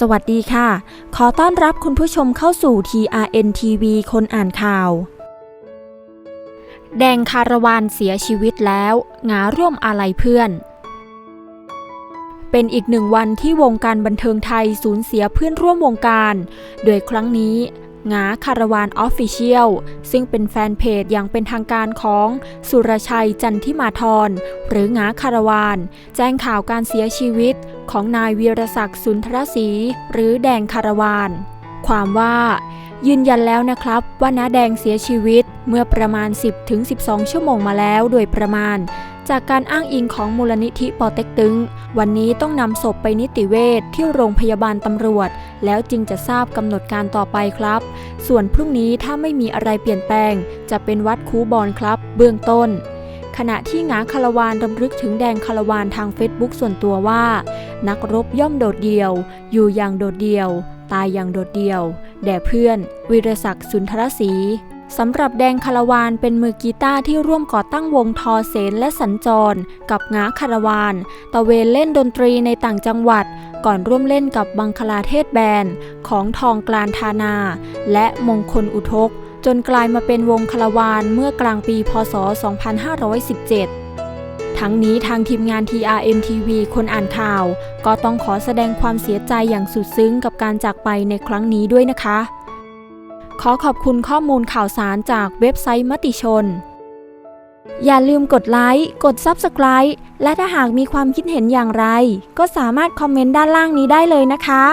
สวัสดีค่ะ ขอต้อนรับคุณผู้ชมเข้าสู่ TRN TV คนอ่านข่าว แดงคาราวานเสียชีวิตแล้วงาร่วมอาลัยเพื่อน เป็นอีกหนึ่งวันที่วงการบันเทิงไทยสูญเสียเพื่อนร่วมวงการ โดยครั้งนี้ งาคาราวานออฟฟิเชียลซึ่งเป็นแฟนเพจอย่างเป็นทางการของสุรชัยจันทิมาธรหรือหงาคาราวาน แจ้งข่าวการเสียชีวิตของนายวีรศักดิ์สุนทรศรีหรือแดงคาราวาน ความว่ายืนยันแล้วนะครับว่าน้าแดงเสียชีวิตเมื่อประมาณ 10-12 ชั่วโมงมาแล้วโดยประมาณ จากการอ้างอิงของมูลนิธิปอเต็กตึง วันนี้ต้องนำศพไปนิติเวชที่โรงพยาบาลตำรวจ แล้วจึงจะทราบกำหนดการต่อไปครับ ส่วนพรุ่งนี้ถ้าไม่มีอะไรเปลี่ยนแปลง จะเป็นวัดคูบอลครับ เบื้องต้น ขณะที่งาคารวานรำลึกถึงแดงคารวานทางเฟซบุ๊กส่วนตัวว่า นักรบย่อมโดดเดี่ยว อยู่อย่างโดดเดี่ยว ตายอย่างโดดเดี่ยว แด่เพื่อนวิรศักดิ์สุนทรศรี สำหรับแดงคาราวานเป็นมือกีตาร์ที่ร่วมก่อตั้งวงทอเสนและสัญจร กับงาคาราวานตะเวนเล่นดนตรีในต่างจังหวัด ก่อนร่วมเล่นกับบังคลาเทศแบนด์ของทองกลานธานา และมงคลอุทก จนกลายมาเป็นวงคาราวานเมื่อกลางปีพศ 2517ทั้งนี้ทางทีมงาน TRM TV คนอ่านข่าว ก็ต้องขอแสดงความเสียใจอย่างสุดซึ้งกับการจากไปในครั้งนี้ด้วยนะคะ ขอขอบคุณข้อมูลข่าวสารจากเว็บไซต์มติชน อย่าลืมกดไลค์ กด Subscribe และถ้าหากมีความคิดเห็นอย่างไร ก็สามารถคอมเมนต์ด้านล่างนี้ได้เลยนะคะ